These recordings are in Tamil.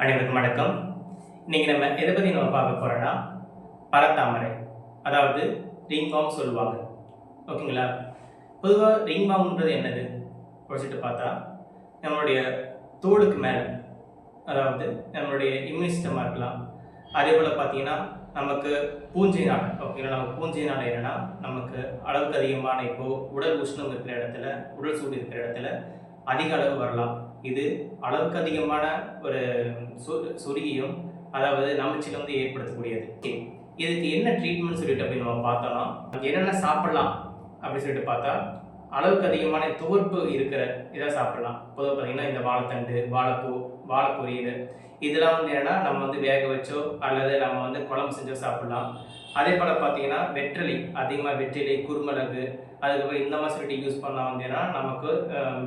அனைவருக்கும் வணக்கம். இன்னைக்கு நம்ம எதை பற்றி நம்ம பார்க்க போறோம்னா பரத்தாமரை அதாவது ரிங்பாம் சொல்லுவாங்க. ஓகேங்களா? பொதுவாக ரிங்பாம்ன்றது என்னது? படிச்சுட்டு பார்த்தா நம்மளுடைய தோடுக்கு மேலே அதாவது நம்மளுடைய இம்யூன் சிஸ்டமாக இருக்கலாம். அதே போல் பார்த்தீங்கன்னா நமக்கு பூஞ்சை நாடு ஓகேங்களா? நமக்கு பூஞ்சை நாடு என்னன்னா நமக்கு அளவுக்கு அதிகமான இப்போ உடல் உஷ்ணம் இருக்கிற இடத்துல உடல் சூடு இருக்கிற இடத்துல அதிக அளவு வரலாம். இது அளவுக்கு அதிகமான ஒரு சு- சுருகியும் அதாவது நமைச்சல் வந்து ஏற்படுத்தக்கூடியது. இதுக்கு என்ன ட்ரீட்மெண்ட் சொல்லிட்டு அப்படின்னு நம்ம பார்த்தோம்னா என்னென்ன சாப்பிடலாம் அப்படின்னு சொல்லிட்டு பார்த்தா அளவுக்கு அதிகமான துவர்ப்பு இருக்கிற இதை சாப்பிடலாம். பொதுவாக பார்த்தீங்கன்னா இந்த வாழைத்தண்டு வாழைப்பூ வாழைப்பொரியல் இதெல்லாம் வந்து என்னன்னா நம்ம வந்து வேக வச்சோ அல்லது நம்ம வந்து குழம்பு செஞ்சோ சாப்பிடலாம். அதே போல் பார்த்தீங்கன்னா வெற்றிலை அதிகமாக வெற்றிலை குருமிளகு அதுக்கப்புறம் இந்த மாதிரி சொல்லிட்டு யூஸ் பண்ணால் வந்து என்னன்னா நமக்கு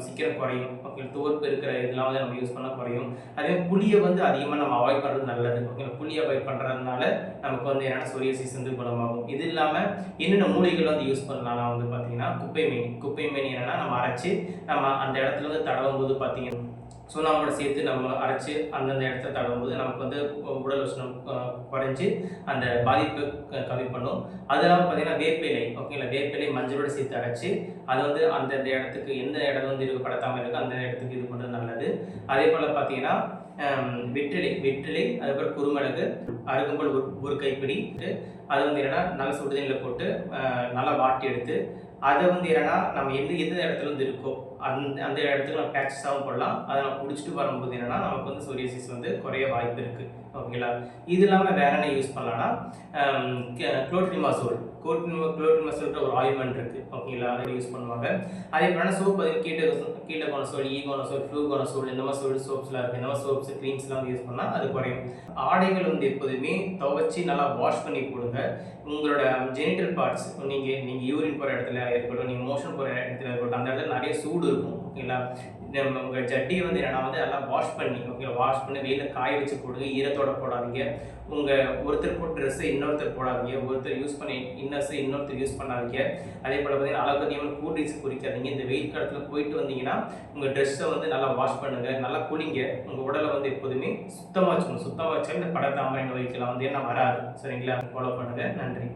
சீக்கிரம் குறையும். ஓகே துவர்ப்பு இருக்கிற இதெல்லாம் வந்து நம்ம யூஸ் பண்ணால் குறையும். அதே மாதிரி புளியை வந்து அதிகமாக நம்ம அவாய்ட் பண்ணுறது நல்லது. ஓகேங்களா? புளியை அவாய்ட் பண்ணுறதுனால நமக்கு வந்து என்னென்னா சொரியாசிஸ் வந்து குணமாகும். இது இல்லாமல் என்னென்ன மூலிகள் வந்து யூஸ் பண்ணலாம் வந்து பார்த்தீங்கன்னா குப்பை மீன் குப்பை மீன் என்னென்னா நம்ம அரைச்சி நம்ம அந்த இடத்துல வந்து தடவும் போது பார்த்தீங்கன்னா சுண்ணாம்போடு சேர்த்து நம்ம அரைச்சி அந்தந்த இடத்துல தடவும் போது நமக்கு வந்து உடல் உஷ்ணம் குறைஞ்சி அந்த பாதிப்பு க- கம்மி பண்ணும். அது இல்லாமல் பார்த்தீங்கன்னா வேப்பிலை ஓகேங்களா வேப்பிலை மஞ்சளோட சேர்த்து அரைச்சி அது வந்து அந்தந்த இடத்துக்கு எந்த இடம் வந்து இருக்கு படுத்தாமல் இருக்கோ அந்த இடத்துக்கு இது பண்ணுறது நல்லது. அதே போல் பார்த்தீங்கன்னா வெற்றிலை வெற்றிலை அதுக்கப்புறம் குருமிளகு அருகம்புல் ஒரு ஒரு கைப்பிடி அது வந்து என்னன்னா நல்ல சுடுதண்ணில் போட்டு நல்லா வாட்டி எடுத்து அதை வந்து என்னென்னா நம்ம எந்த எந்த இடத்துல வந்து இருக்கோ அந்த அந்த இடத்துக்கு நம்ம பேச்சஸாகவும் போடலாம் அதை நம்ம பிடிச்சிட்டு வரும்போது என்னென்னா நமக்கு வந்து சொரியாசிஸ் வந்து குறைய வாய்ப்பு இருக்குது ஓகேங்களா? இது இல்லாமல் வேற என்ன யூஸ் பண்ணலாம்னா குளோட்ரிமாசோல் குளோட்ரிமா குளோட்ரிமாசோல்ன்ற ஒரு ஆயில்மெண்ட் இருக்குது ஓகேங்களா? அதை யூஸ் பண்ணுவாங்க. அதே போல சோப் பார்த்தீங்கன்னா கீட்ட கீட்டகோனசோல் ஈகோனசோல் ஃப்ளூகோனசோல் இந்த மாதிரி சோல் சோப்ஸ்லாம் இருக்குது இந்த மாதிரி சோப்ஸ் க்ரீம்ஸ்லாம் யூஸ் பண்ணால் அது குறையும். ஆடைகள் வந்து எப்போதுமே துவச்சி நல்லா வாஷ் பண்ணி கொடுங்க உங்களோட ஜெனிட்டல் பார்ட்ஸ் நீங்கள் நீங்கள் யூரின் போகிற இடத்துல இருக்கட்டும் நீங்கள் மோஷன் போகிற இடத்துல இருக்கட்டும் அந்த இடத்துல நிறைய சூடு இருக்கும் ஓகேங்களா இந்த உங்கள் ஜட்டியை வந்து என்னென்னா வந்து நல்லா வாஷ் பண்ணி ஓகே வாஷ் பண்ணி வெயிலில் காய வச்சு போடுங்க ஈரத்தோட போடாதீங்க. உங்கள் ஒருத்தர் போட்ட ட்ரெஸ்ஸை இன்னொருத்தர் போடாதீங்க. ஒருத்தர் யூஸ் பண்ணி இன்னர்ஸை இன்னொருத்தர் யூஸ் பண்ணாதீங்க. அதே போல் பார்த்தீங்கன்னா அளவுக்கு அதிகமாக கூல் குடிக்காதீங்க. இந்த வெயில் காலத்தில் போயிட்டு வந்தீங்கன்னா உங்கள் ட்ரெஸ்ஸை வந்து நல்லா வாஷ் பண்ணுங்கள் நல்லா குளிங்க. உங்கள் உடலை வந்து எப்போதுமே சுத்தமாக வச்சுக்கணும். சுத்தமாக வச்சா இந்த படத்தாமரை நோய்க்கெல்லாம் வந்து என்ன வராது. சரிங்களா? ஃபாலோ பண்ணுங்கள் நன்றி.